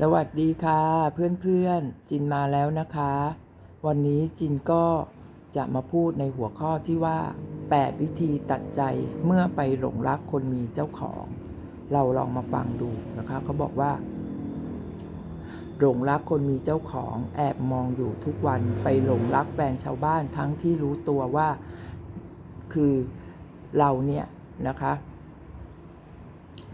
สวัสดีค่ะเพื่อนๆ จินมาแล้วนะคะ วันนี้จินก็จะมาพูดในหัวข้อที่ว่า 8 วิธีตัดใจเมื่อไปหลงรักคนมีเจ้าของ เราลองมาฟังดูนะคะเขาบอกว่า หลงรักคนมีเจ้าของแอบมองอยู่ทุกวันไปหลงรักแฟนชาวบ้านทั้งที่รู้ตัวว่า คือเราเนี่ยนะคะ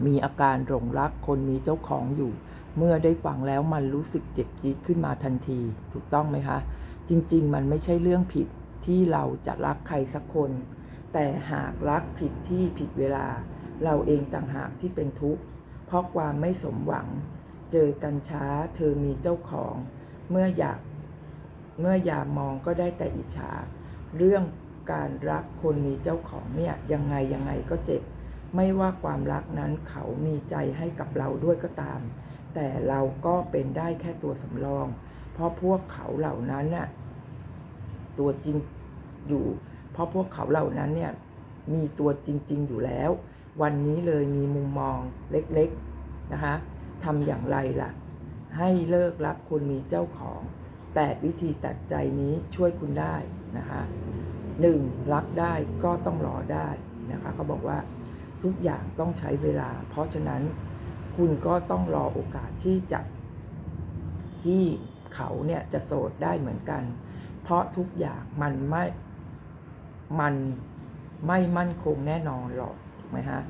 มีอาการหลงรักคนมีเจ้าของอยู่ เมื่อได้ฟังแล้วมันรู้สึกเจ็บจี๊ดขึ้นมาทันที ถูกต้องไหมคะ จริง ๆ มันไม่ใช่เรื่องผิดที่เราจะรักใครสักคน แต่หากรักผิดที่ผิดเวลา เราเองต่างหากที่เป็นทุกข์เพราะความไม่สมหวัง เจอกันช้าเธอมีเจ้าของ เมื่ออยากเมื่อยามมองก็ได้แต่อิจฉา เรื่องการรักคนมีเจ้าของเนี่ยยังไงยังไงก็เจ็บ ไม่ว่าความรักนั้นเขามีใจให้กับเราด้วยก็ตาม แต่เราก็เป็นได้แค่ตัวสำรอง เพราะพวกเขาเหล่านั้นน่ะตัวจริงอยู่ เพราะพวกเขาเหล่านั้นเนี่ยมีตัวจริง ๆ อยู่แล้ว วันนี้เลยมีมุมมองเล็กๆนะคะทำอย่างไรล่ะ ให้เลิกรักคนมีเจ้าของ 8 วิธีตัดใจนี้ช่วยคุณได้นะคะ 1. รักได้ก็ต้องรอได้นะคะเขาบอกว่าทุกอย่างต้องใช้เวลา เพราะฉะนั้น คุณก็ต้องรอโอกาสที่จะที่เขาเนี่ยจะโสดได้เหมือนกัน เพราะทุกอย่างมันไม่มันไม่มั่นคงแน่นอนหรอกถูกไหมฮะ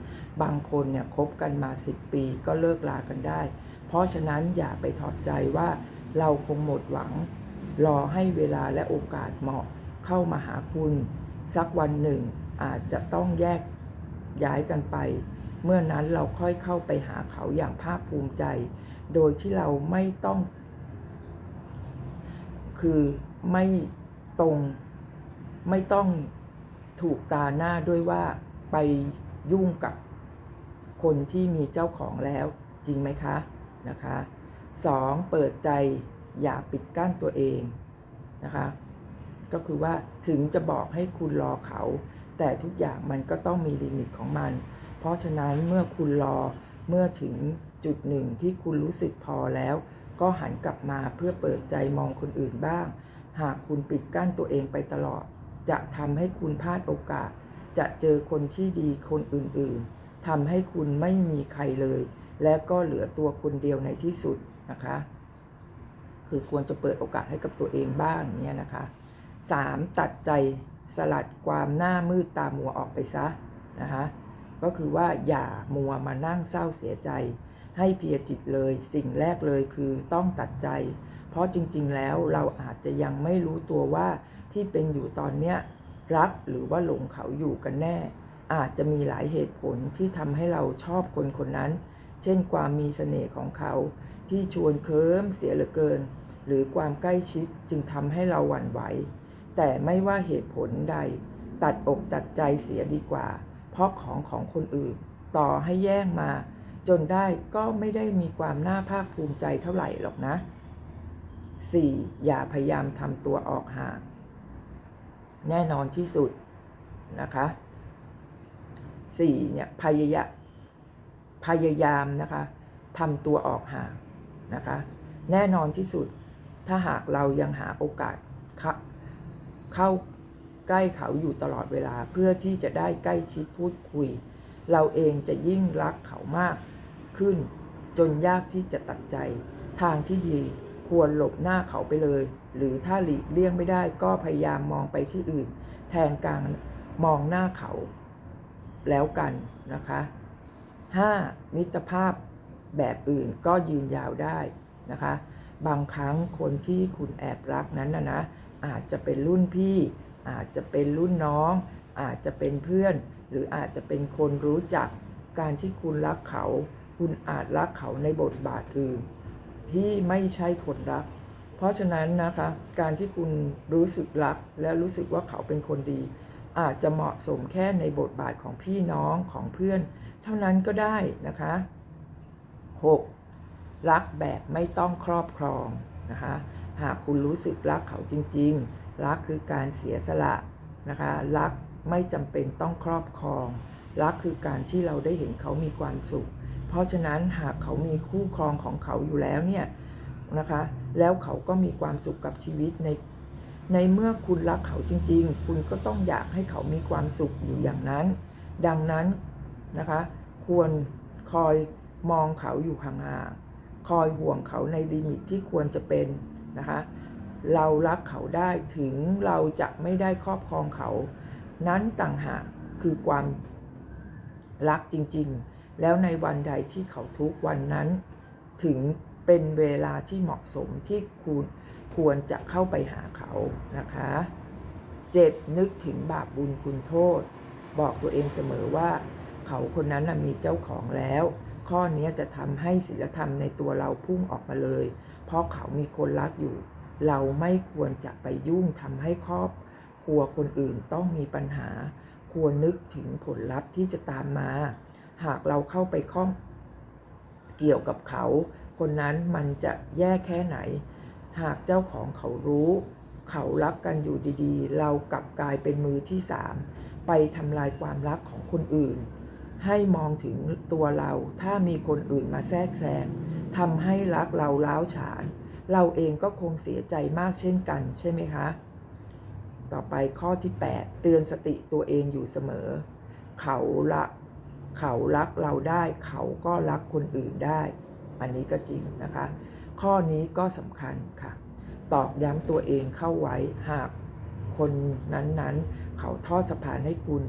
บางคนเนี่ยคบกันมา 10 ปีก็เลิกลากันได้ เพราะฉะนั้นอย่าไปถอดใจว่าเราคงหมดหวัง รอให้เวลาและโอกาสเหมาะเข้ามาหาคุณ สักวันหนึ่งอาจจะต้องแยกย้ายกันไป เมื่อนั้นเราค่อยเข้าไปหาเขาอย่างภาคภูมิใจ โดยที่เราไม่ต้อง คือไม่ตรง ไม่ต้องถูกตาหน้าด้วยว่าไปยุ่งกับคนที่มีเจ้าของแล้วจริงไหมคะนะคะสองเปิดใจอย่าปิดกั้นตัวเองนะคะ ก็คือว่าถึงจะบอกให้คุณรอเขา แต่ทุกอย่างมันก็ต้องมีลิมิตของมัน เพราะฉะนั้นเมื่อคุณรอเมื่อถึงจุดหนึ่งที่คุณรู้สึกพอแล้ว ก็หันกลับมาเพื่อเปิดใจมองคนอื่นบ้าง หากคุณปิดกั้นตัวเองไปตลอด จะทำให้คุณพลาดโอกาส จะเจอคนที่ดีคนอื่นๆทำให้คุณไม่มีใครเลย และก็เหลือตัวคนเดียวในที่สุดนะคะ คือควรจะเปิดโอกาสให้กับตัวเองบ้างเนี่ยนะคะ 3. ตัดใจสลัดความหน้ามืดตามัวออกไปซะนะคะ ก็คือว่าอย่ามัวมานั่งเศร้าเสียใจ ให้เพียรจิตเลยสิ่งแรกเลยคือต้องตัดใจ เพราะจริงๆแล้วเราอาจจะยังไม่รู้ตัวว่าที่เป็นอยู่ตอนเนี้ยรักหรือว่าหลงเขาอยู่กันแน่ อาจจะมีหลายเหตุผลที่ทำให้เราชอบคนคนนั้น เช่นความมีเสน่ห์ของเขาที่ชวนเคิมเสียเหลือเกิน หรือความใกล้ชิดจึงทำให้เราหวั่นไหว แต่ไม่ว่าเหตุผลใด ตัดอกตัดใจเสียดีกว่า เพราะของของคนอื่น ต่อให้แย่งมา จนได้ก็ไม่ได้มีความน่าภาคภูมิใจเท่าไหร่หรอกนะ 4. อย่าพยายามทำตัวออกห่างแน่นอนที่สุดนะคะ 4. เนี่ยพยายามพยายามนะคะทำตัวออกห่างนะคะ แน่นอนที่สุดถ้าหากเรายังหาโอกาสเข้าเข้า ใกล้เขาอยู่ตลอดเวลาเพื่อที่จะได้ใกล้ชิดพูดคุย เราเองจะยิ่งรักเขามากขึ้น จนยากที่จะตัดใจ ทางที่ดีควรหลบหน้าเขาไปเลย หรือถ้าหลีกเลี่ยงไม่ได้ก็พยายามมองไปที่อื่น แทนการมองหน้าเขาแล้วกันนะคะ 5. มิตรภาพแบบอื่นก็ยืนยาวได้นะคะ บางครั้งคนที่คุณแอบรักนั้นนะนะอาจจะเป็นรุ่นพี่ อาจจะเป็นรุ่นน้อง อาจจะเป็นเพื่อน หรืออาจจะเป็นคนรู้จัก การที่คุณรักเขา คุณอาจรักเขาในบทบาทอื่น ที่ไม่ใช่คนรัก เพราะฉะนั้นนะคะ การที่คุณรู้สึกรัก และรู้สึกว่าเขาเป็นคนดี อาจจะเหมาะสมแค่ในบทบาทของพี่น้องของเพื่อน เท่านั้นก็ได้นะคะ 6. รักแบบไม่ต้องครอบครองนะคะ หากคุณรู้สึกรักเขาจริง ๆ รักคือการเสียสละนะคะ รักไม่จำเป็นต้องครอบครอง รักคือการที่เราได้เห็นเขามีความสุข เพราะฉะนั้นหากเขามีคู่ครองของเขาอยู่แล้วเนี่ยนะคะ แล้วเขาก็มีความสุขกับชีวิตในในเมื่อคุณรักเขาจริง ๆ คุณก็ต้องอยากให้เขามีความสุขอยู่อย่างนั้น ดังนั้นนะคะ ควรคอยมองเขาอยู่ห่างๆ คอยห่วงเขาในลิมิตที่ควรจะเป็นนะคะ เรารักเขาได้ถึงเราจะไม่ได้ครอบครองเขา นั้นต่างหากคือความรักจริงๆ แล้วในวันใดที่เขาทุกวันนั้น ถึงเป็นเวลาที่เหมาะสมที่คุณควรจะเข้าไปหาเขานะคะเจ็ดนึกถึงบาปบุญคุณโทษ บอกตัวเองเสมอว่า เขาคนนั้นมีเจ้าของแล้ว ข้อนี้จะทำให้ศีลธรรมในตัวเราพุ่งออกมาเลย เพราะเขามีคนรักอยู่ เราไม่ควรจะไปยุ่งทำให้ครอบครัวคนอื่นต้องมีปัญหา ควรนึกถึงผลลัพธ์ที่จะตามมา หากเราเข้าไปข้องเกี่ยวกับเขา คนนั้นมันจะแย่แค่ไหน หากเจ้าของเขารู้ เขารักกันอยู่ดีๆ เรากลับกลายเป็นมือที่สามไปทำลายความรักของคนอื่น ให้มองถึงตัวเราถ้ามีคนอื่นมาแทรกแซงทำให้รักเราล้าวฉาน เราเองก็คงเสียใจมากเช่นกันใช่ไหมคะ ต่อไปข้อที่ 8 เตือนสติตัวเองอยู่เสมอ เขาละเขารักเราได้เขาก็รักคนอื่นได้ อันนี้ก็จริงนะคะ ข้อนี้ก็สำคัญค่ะ ตอกย้ำตัวเองเข้าไว้หากคนนั้นๆ เขาทอดสะพานให้คุณ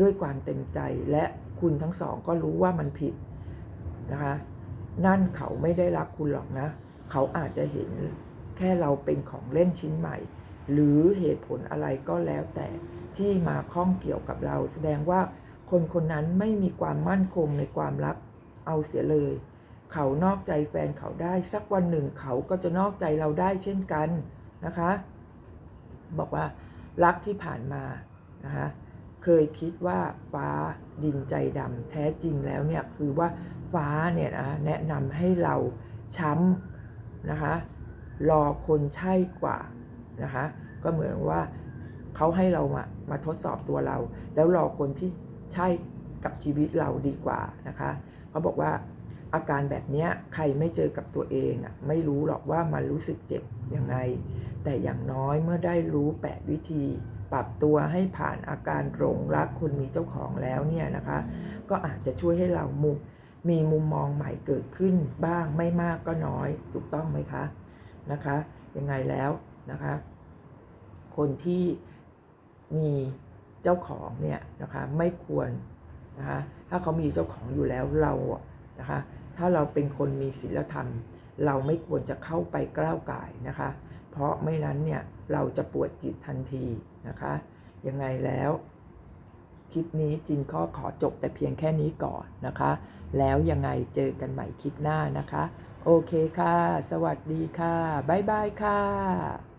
ด้วยความเต็มใจและคุณทั้งสองก็รู้ว่ามันผิดนะคะ นั่นเขาไม่ได้รักคุณหรอกนะ เขาอาจจะเห็นแค่เราเป็นของเล่นชิ้นใหม่ หรือเหตุผลอะไรก็แล้วแต่ที่มาข้องเกี่ยวกับเรา แสดงว่าคนคนนั้นไม่มีความมั่นคงในความรักเอาเสียเลย เขานอกใจแฟนเขาได้สักวันหนึ่งเขาก็จะนอกใจเราได้เช่นกันนะคะ บอกว่ารักที่ผ่านมานะคะเคยคิดว่าฟ้าดินใจดำแท้จริงแล้วเนี่ยคือว่าฟ้าเนี่ยนะแนะนำให้เราช้ำ นะคะรอคนใช่กว่านะคะก็เหมือนว่าเขาให้เรามามาทดสอบตัวเรา แล้วรอคนที่ใช่กับชีวิตเราดีกว่านะคะเขาบอกว่าอาการแบบนี้ใครไม่เจอกับตัวเองอะไม่รู้หรอกว่ามันรู้สึกเจ็บยังไง แต่อย่างน้อยเมื่อได้รู้8วิธี ปรับตัวให้ผ่านอาการหลงรักคนมีเจ้าของแล้วเนี่ยนะคะ ก็อาจจะช่วยให้เรามุม มีมุมมองใหม่เกิดขึ้นบ้างไม่มากก็น้อยถูกต้องไหมคะนะคะยังไงแล้วนะคะ คนที่มีเจ้าของเนี่ยนะคะไม่ควรนะคะถ้าเขามีเจ้าของอยู่แล้วเราอะนะคะถ้าเราเป็นคนมีศีลธรรม เราไม่ควรจะเข้าไปกล้าวก่ายนะคะ เพราะไม่นั้นเนี่ยเราจะปวดจิตทันทีนะคะยังไงแล้ว คลิปนี้จินก็ขอจบแต่เพียงแค่นี้ก่อนนะคะ แล้วยังไงเจอกันใหม่คลิปหน้านะคะ โอเคค่ะ สวัสดีค่ะ บ๊ายบายค่ะ